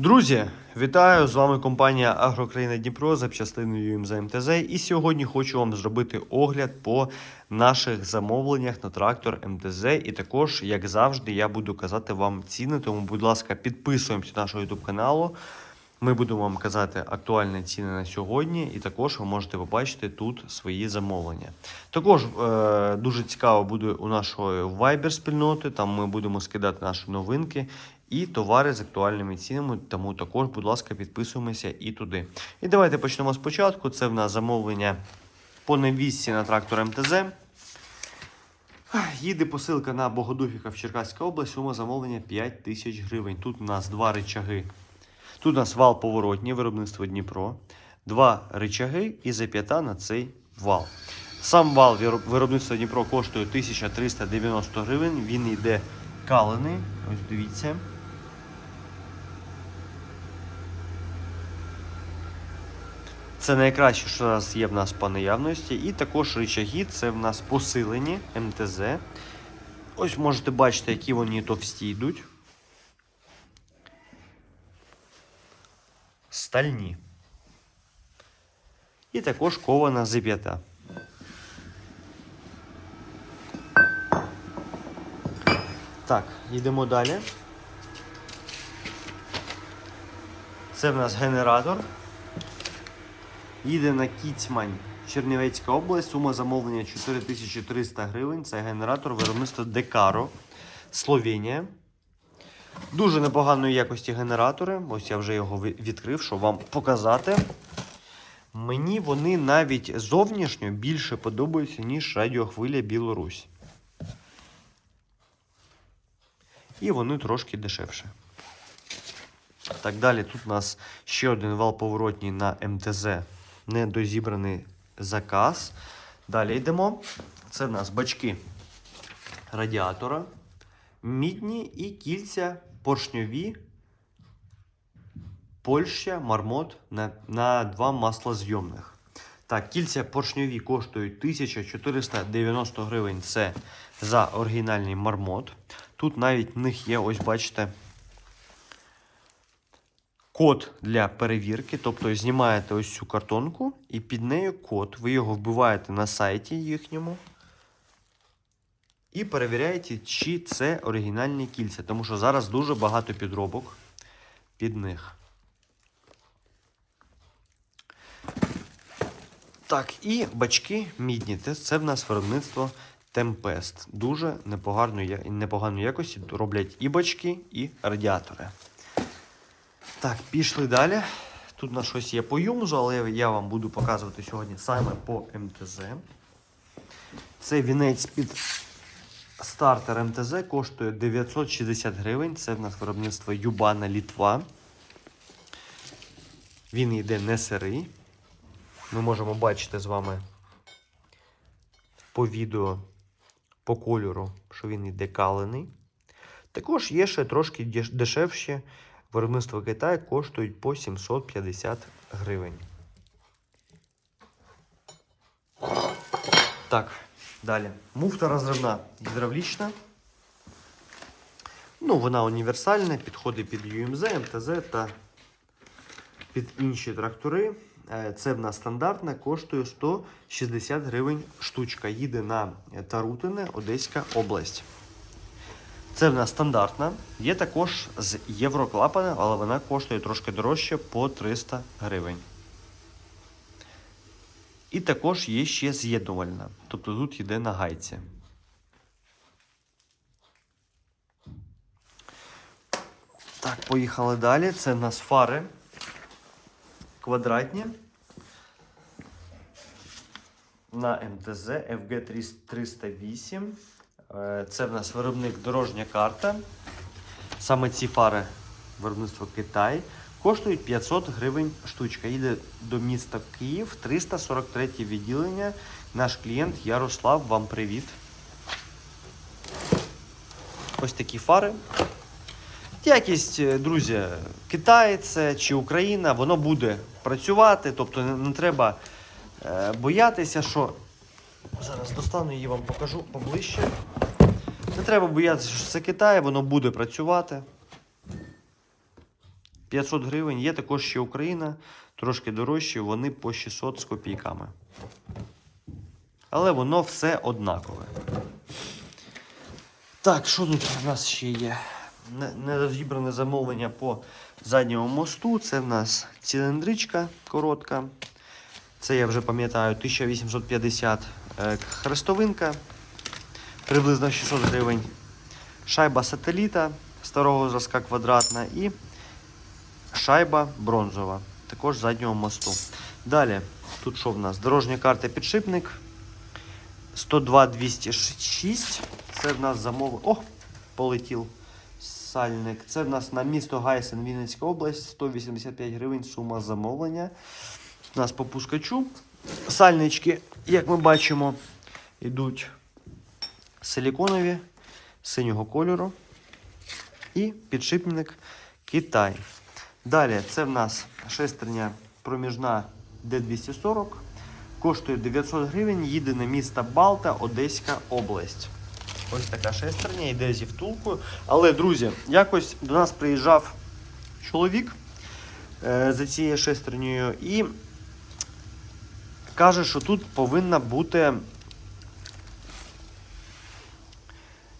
Друзі, вітаю! З вами компанія Агрокраїна Дніпро запчастиною ЮМЗ МТЗ. І сьогодні хочу вам зробити огляд по наших замовленнях на трактор МТЗ. І також, як завжди, я буду казати вам ціни. Тому, будь ласка, підписуємося до нашого YouTube каналу. Ми будемо вам казати актуальні ціни на сьогодні, і також ви можете побачити тут свої замовлення. Також е, дуже цікаво буде у нашої Viber спільноти. Там ми будемо скидати наші новинки і товари з актуальними цінами. Тому також, будь ласка, підписуємося і туди. І давайте почнемо спочатку. Це в нас замовлення по невісці на трактор МТЗ. Їде посилка на Богодухівка в Черкаська область, сума замовлення 5 тисяч гривень. Тут у нас два речаги. Тут у нас вал поворотній, виробництво Дніпро, два речаги і зап'ята на цей вал. Сам вал виробництва Дніпро коштує 1390 гривень. Він йде калений. Ось дивіться. Це найкраще, що зараз є в нас по наявності. І також рычаги, це в нас посилені МТЗ. Ось можете бачити, які вони товсті йдуть. Стальні. І також кована зип'ята. Так, йдемо далі. Це в нас генератор. Їде на Кіцмань, Чернівецька область. Сума замовлення 4300 гривень. Це генератор виробництва Декаро, Словенія. Дуже непоганої якості генератори. Ось я вже його відкрив, щоб вам показати. Мені вони навіть зовнішньо більше подобаються, ніж радіохвиля Білорусь. І вони трошки дешевше. Так, далі тут у нас ще один вал поворотній на МТЗ. Недозібраний заказ. Далі йдемо. Це в нас бачки радіатора, мідні і кільця поршньові. Польща, мармот на, на два маслозйомних. Так, кільця поршньові коштують 1490 гривень. Це за оригінальний мармот. Тут навіть в них є, ось бачите, код для перевірки. Тобто знімаєте ось цю картонку і під нею код. Ви його вбиваєте на сайті їхньому. І перевіряєте, чи це оригінальні кільця. Тому що зараз дуже багато підробок під них. Так, і бачки мідні. Це, в нас виробництво Tempest. Дуже непоганої, непоганої якості роблять і бачки, і радіатори. Так, пішли далі. Тут у нас щось є по юмзу, але я вам буду показувати сьогодні саме по МТЗ. Це вінець під стартер МТЗ коштує 960 гривень. Це в нас виробництво Юбана Літва. Він йде не сирий. Ми можемо бачити з вами по відео, по кольору, що він йде калений. Також є ще трошки деш- дешевші. Виробництво Китаю коштують по 750 гривень. Так, далі. Муфта розривна гідравлічна. Ну, вона універсальна, підходить під UMZ, МТЗ та під інші трактори. Е, Це в нас стандартна, коштує 160 гривень штучка. Їде на Тарутине, Одеська область. Це в нас стандартна. Є також з євроклапана, але вона коштує трошки дорожче по 300 гривень. І також є ще з'єднувальна. Тобто тут йде на гайці. Так, поїхали далі. Це в нас фари квадратні. На МТЗ FG 308. Е, Це в нас виробник дорожня карта. Саме ці фари виробництво Китай. Коштують 500 гривень штучка. Їде до міста Київ, 343 відділення. Наш клієнт Ярослав, вам привіт. Ось такі фари. Якість, е, друзі, Китай це чи Україна, воно буде працювати, тобто не, не треба е, боятися, що. Зараз достану її вам покажу поближче. Треба боятися, що це Китай, воно буде працювати. 500 гривень. Є також ще Україна, трошки дорожчі, вони по 600 з копійками. Але воно все однакове. Так, що тут у нас ще є? Нерозібране замовлення по задньому мосту. Це в нас циліндричка коротка. Це я вже пам'ятаю 1850 е, хрестовинка, приблизно 600 гривень. Шайба сателіта старого зразка квадратна і шайба бронзова, також заднього мосту. Далі, тут що в нас? Дорожня карта підшипник 102 206. Це в нас замови. О, полетів сальник. Це в нас на місто Гайсен, Вінницька область, 185 гривень сума замовлення. У нас по пускачу. Сальнички, як ми бачимо, йдуть силіконові синього кольору. І підшипник Китай. Далі це в нас шестерня проміжна D240. Коштує 900 гривень, їде на місто Балта, Одеська область. Ось така шестерня, йде зі втулкою. Але, друзі, якось до нас приїжджав чоловік е, за цією шестернею і каже, що тут повинна бути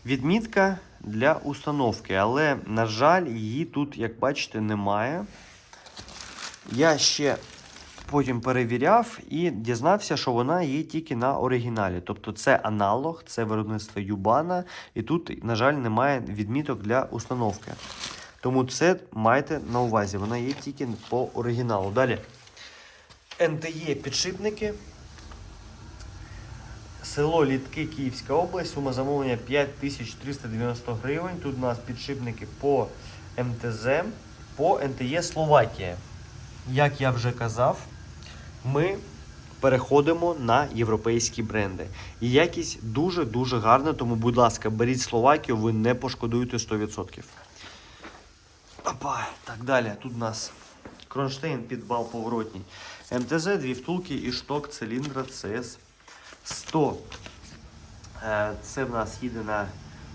відмітка для установки, але, на жаль, її тут, як бачите, немає. Я ще потім перевіряв і дізнався, що вона є тільки на оригіналі. Тобто це аналог, це виробництво Юбана, і тут, на жаль, немає відміток для установки. Тому це майте на увазі, вона є тільки по оригіналу. Далі. НТЄ підшипники. Село Літки, Київська область, сума замовлення 5390 гривень. Тут у нас підшипники по МТЗ, по НТЄ Словакія. Як я вже казав, ми переходимо на європейські бренди. І якість дуже-дуже гарна, тому, будь ласка, беріть Словакію, ви не пошкодуєте 100%. Опа, так далі. Тут у нас кронштейн під бал поворотній. МТЗ, дві втулки і шток циліндра CS 100. Е, Це в нас їде на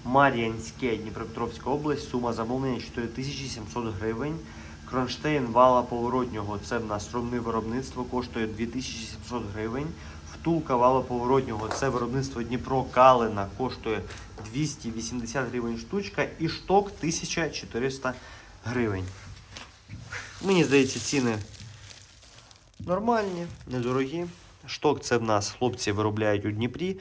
Мар'янське, Дніпропетровська область. Сума замовлення 4700 гривень. Кронштейн вала поворотнього. Це в нас робне виробництво, коштує 2700 гривень. Втулка вала поворотнього. Це виробництво Дніпро Калина, коштує 280 гривень штучка. І шток 1400 гривень. Мені здається, ціни нормальні, недорогі. Шток це в нас хлопці виробляють у Дніпрі.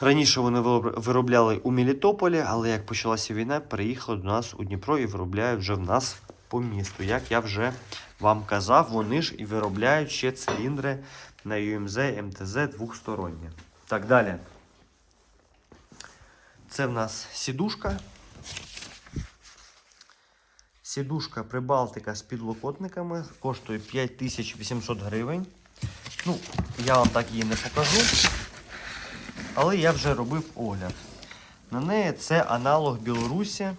Раніше вони виробляли у Мелітополі, але як почалася війна, переїхали до нас у Дніпро і виробляють вже в нас по місту. Як я вже вам казав, вони ж і виробляють ще циліндри на UMZ МТЗ двохсторонні. Так, далі. Це в нас сідушка. Сідушка Прибалтика з підлокотниками коштує 5800 гривень. Ну, я вам так її не покажу. Але я вже робив огляд. На неї це аналог Білорусі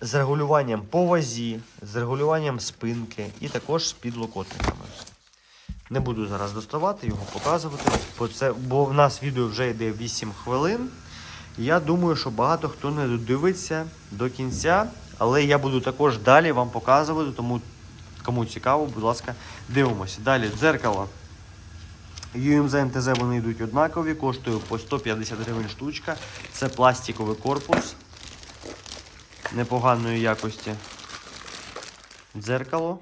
з регулюванням по вазі, з регулюванням спинки і також з підлокотниками. Не буду зараз доставати його, показувати, бо, це, бо в нас відео вже йде 8 хвилин. Я думаю, що багато хто не додивиться до кінця, але я буду також далі вам показувати, тому кому цікаво, будь ласка, дивимося. Далі дзеркало. UMZ МТЗ вони йдуть однакові, коштує по 150 гривень штучка. Це пластиковий корпус непоганої якості. Дзеркало.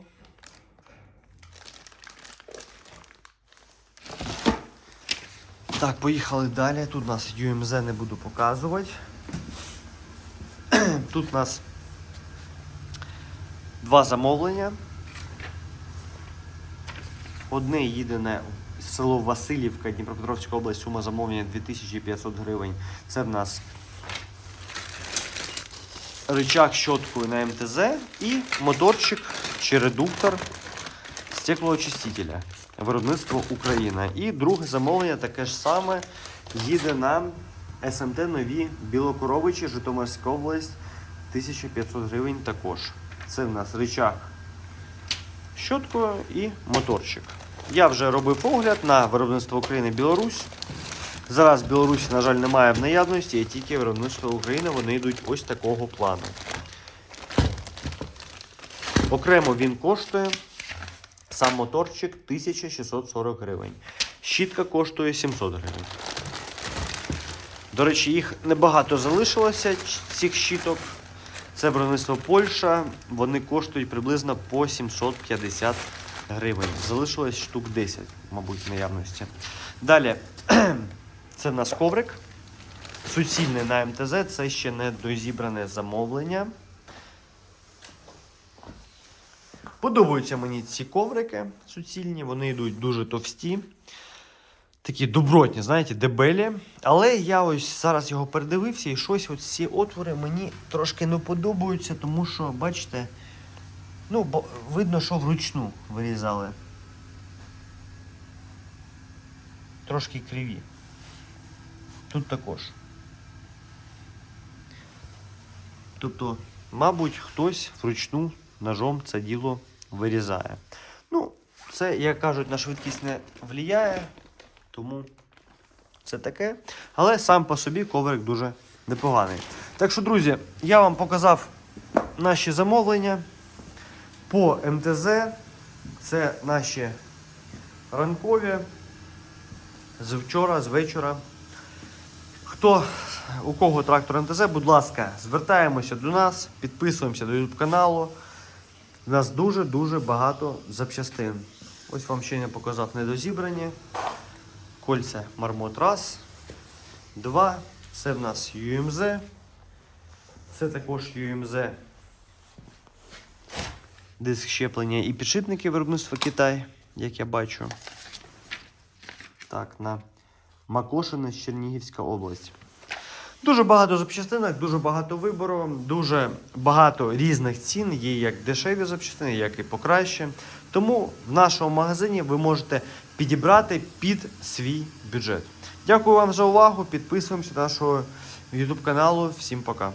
Так, поїхали далі. Тут у нас UMZ не буду показувати. Тут у нас два замовлення. Одне їде на село Васильівка, Дніпропетровська область, сума замовлення 2500 гривень. Це в нас рычаг щоткою на МТЗ і моторчик чи редуктор стеклоочистителя. Виробництво Україна. І друге замовлення таке ж саме їде на СМТ нові Білокоровичі, Житомирська область, 1500 гривень також. Це в нас рычаг щоткою і моторчик. Я вже робив огляд на виробництво України Білорусь. Зараз Білорусі, на жаль, немає в наявності, є тільки виробництво України, вони йдуть ось такого плану. Окремо він коштує сам моторчик 1640 гривень. Щітка коштує 700 гривень. До речі, їх небагато залишилося цих щіток. Це виробництво Польща. Вони коштують приблизно по 750 гривень. Залишилось штук 10, мабуть, наявності. Далі, це в нас коврик. Суцільний на МТЗ, це ще не дозібране замовлення. Подобаються мені ці коврики суцільні, вони йдуть дуже товсті. Такі добротні, знаєте, дебелі. Але я ось зараз його передивився і щось от ці отвори мені трошки не подобаються, тому що, бачите, ну, бо видно, що вручну вирізали. Трошки криві. Тут також. Тобто, мабуть, хтось вручну ножом це діло вирізає. Ну, це, як кажуть, на швидкість не впливає, тому це таке. Але сам по собі коврик дуже непоганий. Так що, друзі, я вам показав наші замовлення по МТЗ. Це наші ранкові з вчора, з вечора. Хто у кого трактор МТЗ, будь ласка, звертаємося до нас, підписуємося до YouTube каналу. У нас дуже-дуже багато запчастин. Ось вам ще не показав недозібрані. Кольця мармот раз, два. Це в нас UMZ. Це також UMZ. Диск щеплення і підшипники виробництва Китай, як я бачу. Так, на Макошине, Чернігівська область. Дуже багато запчастинок, дуже багато вибору, дуже багато різних цін. Є як дешеві запчастини, як і покраще. Тому в нашому магазині ви можете підібрати під свій бюджет. Дякую вам за увагу. Підписуємося до нашого YouTube каналу. Всім пока.